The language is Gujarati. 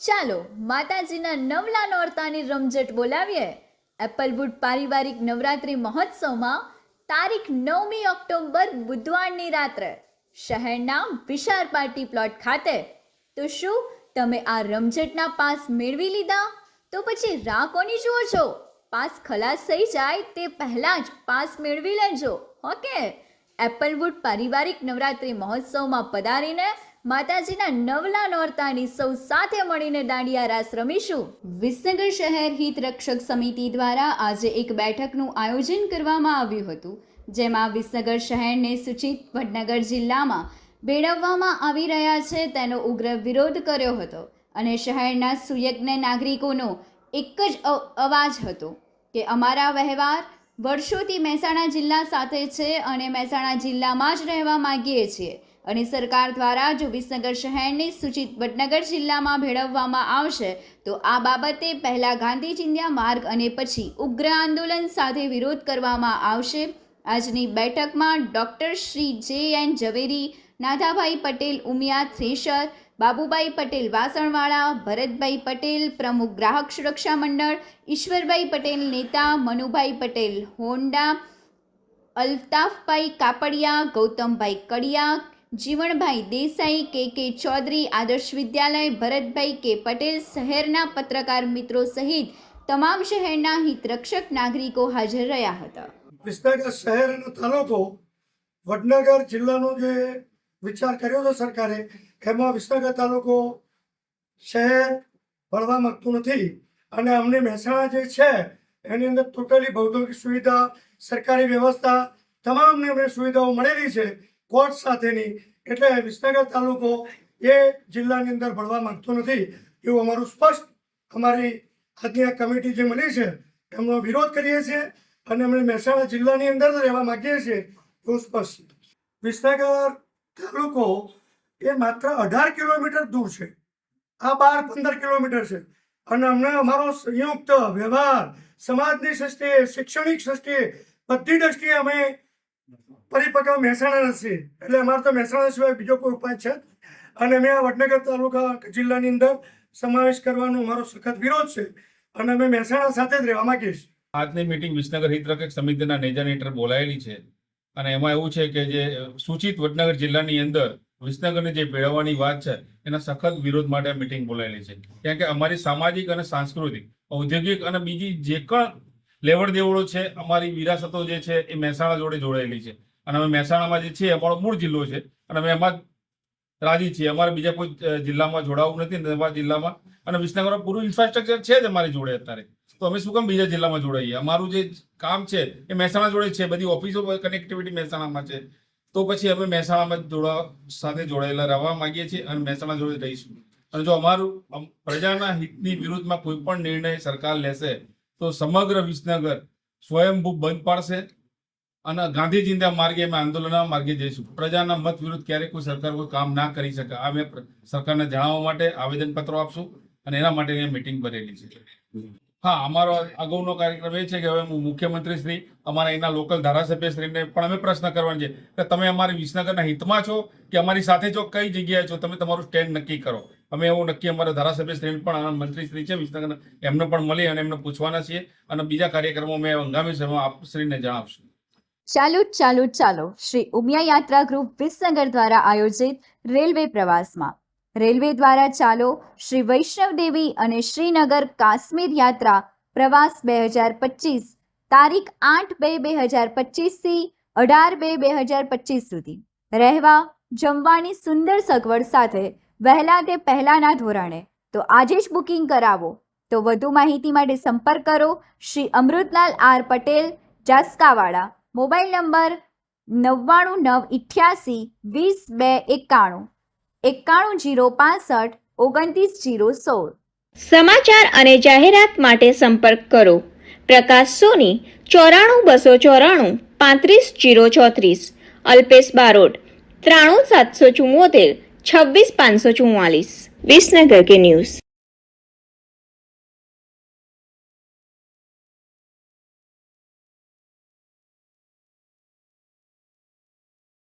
ચાલો માતાજીના નવલા નોરતાની રમઝટ બોલાવીએ. એપલવુડ પારિવારિક નવરાત્રિ મહોત્સવમાં તારીખ નવમી ઓક્ટોબર બુધવારની રાત્રે શહેરના વિશાળ પાર્ટી પ્લોટ ખાતે. તો શું તમે આ રમઝટના પાસ મેળવી લીધા? તો પછી રાહ કોની જુઓ છો? પાસ ખલાસ થઈ જાય તે પહેલાં જ પાસ મેળવી લેજો ઓકે એપલવુડ પારિવારિક નવરાત્રિ મહોત્સવમાં પધારીને માતાજીના નવલા નોરતાની સૌ સાથે મળીને દાંડિયા રાસ રમીશું. વિસનગર શહેર હિત રક્ષક સમિતિ દ્વારા આજે એક બેઠકનું આયોજન કરવામાં આવ્યું હતું, જેમાં વિસનગર શહેરને સૂચિત વડનગર જિલ્લામાં ભેળવવામાં આવી રહ્યા છે તેનો ઉગ્ર વિરોધ કર્યો હતો અને શહેરના સુયજ્ઞ નાગરિકોનો એક જ અવાજ હતો કે અમારા વ્યવહાર વર્ષોથી મહેસાણા જિલ્લા સાથે છે અને મહેસાણા જિલ્લામાં જ રહેવા માગીએ છીએ. અને સરકાર દ્વારા જો વિસનગર શહેરને સૂચિત વડનગર જિલ્લામાં ભેળવવામાં આવશે, તો આ બાબતે પહેલાં ગાંધી ચિંધ્યા માર્ગ અને પછી ઉગ્ર આંદોલન સાથે વિરોધ કરવામાં આવશે. આજની બેઠકમાં doctor Shri J N Zaveri, Nathabhai Patel, Umiya thresher, Babubhai Patel વાસણવાળા, Bharatbhai Patel, પ્રમુખ ગ્રાહક સુરક્ષા મંડળ, ઈશ્વરભાઈ પટેલ નેતા, મનુભાઈ પટેલ હોન્ડા, અલ્તાફભાઈ કાપડિયા, ગૌતમભાઈ કડિયા જીવણભાઈ દેસાઈ કે કે ચૌધરી, આદર્શ વિદ્યાલય, ભરતભાઈ કે પટેલ શહેરના પત્રકાર મિત્રો સહિત તમામ શહેરના હિતરક્ષક નાગરિકો હાજર રહ્યા હતા. વિસનગર શહેર અને તાલુકો વડનગર જિલ્લાનો જે વિચાર કર્યો છે સરકારે, એમાં વિસનગર તાલુકો શહેર ભણવા માંગતું નથી અને અમને મહેસાણા જે છે, એની અંદર ટોટલી ભૌગોલિક સુવિધા, સરકારી વ્યવસ્થા, તમામને અમને સુવિધાઓ મળેલી છે. કોર્ટ સાથેની, એટલે વિસનગર તાલુકો એ જિલ્લાની અંદર ભળવા માંગતો નથી, એવું અમારું સ્પષ્ટ અમારી આજની આ કમિટી જે મળી છે, એમનો વિરોધ કરીએ છીએ અને અમે મહેસાણા જિલ્લાની અંદર જ રહેવા માંગીએ છીએ, એવું સ્પષ્ટ. વિસનગર તાલુકો એ માત્ર અઢાર કિલોમીટર દૂર છે આ બાર પંદર કિલોમીટર છે અને અમને અમારો સંયુક્ત વ્યવહાર, સમાજની દ્રષ્ટિએ, શૈક્ષણિક દ્રષ્ટિએ, બધી દ્રષ્ટિએ અમે પરિપક્વ મહેસાણા છીએ એટલે અમારે તો મહેસાણા સિવાય બીજો કોઈ ઉપાય છે અને મેં આ વડનગર તાલુકા જિલ્લાની અંદર સમાવેશ કરવાનો અમારો સખત વિરોધ છે. અને અમે મહેસાણા સાથે જ રહેવા માંગીશ આજની મીટિંગ વિસનગર હિતરક્ષક સમિતિના નેજા હેઠળ બોલાયેલી છે. અને એમાં એવું છે કે જે સૂચિત વડનગર જિલ્લાની અંદર વિસનગરની જે ભેળવવાની વાત છે, એના સખત વિરોધ માટે આ મીટિંગ બોલાયેલી છે. કારણ કે અમારી સામાજિક અને સાંસ્કૃતિક, ઔદ્યોગિક અને બીજી જે પણ લેવડ દેવડો છે, અમારી વિરાસતો જે છે, એ મહેસાણા જોડે જોડાયેલી છે. અને અમે મહેસાણામાં જે છે અમારો મૂળ જિલ્લો છે. અને અમે એમાં રાજી છીએ. અમારે બીજા કોઈ જિલ્લામાં જોડાવું નથી અમારા જિલ્લામાં. અને વિસનગરમાં પૂરું ઇન્ફ્રાસ્ટ્રક્ચર છે જ અમારી જોડે અત્યારે. તો અમે શું કામ બીજા જિલ્લામાં જોડાઈએ? અમારું જે કામ છે, એ મહેસાણા જોડે છે. બધી ઓફિસો કનેક્ટિવિટી મહેસાણામાં છે. તો પછી અમે મહેસાણામાં જોડા, સાથે જોડાયેલા રહેવા માંગીએ છીએ અને મહેસાણા જોડે રહીશું. અને જો અમારું પ્રજાના હિતની વિરુદ્ધમાં કોઈ પણ નિર્ણય સરકાર લેશે, તો સમગ્ર વિસનગર સ્વયંભૂ બંધ પાડશે. અને ગાંધીજીના માર્ગે અમે આંદોલનના માર્ગે જઈશું. પ્રજાના મત વિરુદ્ધ ક્યારેય કોઈ સરકાર કોઈ કામ ના કરી શકે. અમે સરકારને જણાવવા માટે આવેદનપત્રો આપશું અને એના માટે મિટિંગ ભરેલી છે. હા, અમારો અગાઉનો કાર્યક્રમ એ છે કે હવે મુખ્યમંત્રી શ્રી અમારા એના લોકલ ધારાસભ્યશ્રીને પણ અમે પ્રશ્ન કરવાનો છે કે તમે અમારી વિસનગરના હિતમાં છો કે અમારી સાથે છો? કઈ જગ્યાએ છો? તમે તમારું સ્ટેન્ડ નક્કી કરો. અમે એવું નક્કી અમારા ધારાસભ્યશ્રીને પણ મંત્રીશ્રી છે વિસનગરના, એમને પણ મળી અને એમને પૂછવાના છીએ અને બીજા કાર્યક્રમો અમે હંગામી આપશ્રીને જણાવશું. ચાલો ચાલો ચાલો. શ્રી ઉમિયા યાત્રા ગ્રુપ વિસનગર દ્વારા આયોજિત રેલવે પ્રવાસમાં. રેલવે દ્વારા ચાલો શ્રી વૈષ્ણવદેવી અને શ્રીનગર કાશ્મીર યાત્રા પ્રવાસ બે હજાર પચીસ, તારીખ આઠ બે બે હજાર પચીસથી અઢાર બે બે હજાર પચીસ સુધી. રહેવા, જમવાની સુંદર સગવડ સાથે વહેલા તે પહેલાંના ધોરણે. તો આજે જ બુકિંગ કરાવો. તો વધુ માહિતી માટે સંપર્ક કરો Shri Amrutlal R Patel, Jaskavada. Mobile number નવ્વાણું નવ ઇઠ્યાસી વીસ બે એકાણું. એકાણું જીરો પાસઠ ઓગણત્રીસ જીરો સોળ. સમાચાર અને જાહેરાત માટે સંપર્ક કરો. પ્રકાશ સોની, ચોરાણું બસો ચોરાણું, પાંત્રીસ જીરો ચોત્રીસ. અલ્પેશ બારોટ, ત્રાણું સાતસો ચુમ્મોતેર છવ્વીસ પાંચસો ચુમ્માલીસ વિસનગર કે ન્યૂઝ.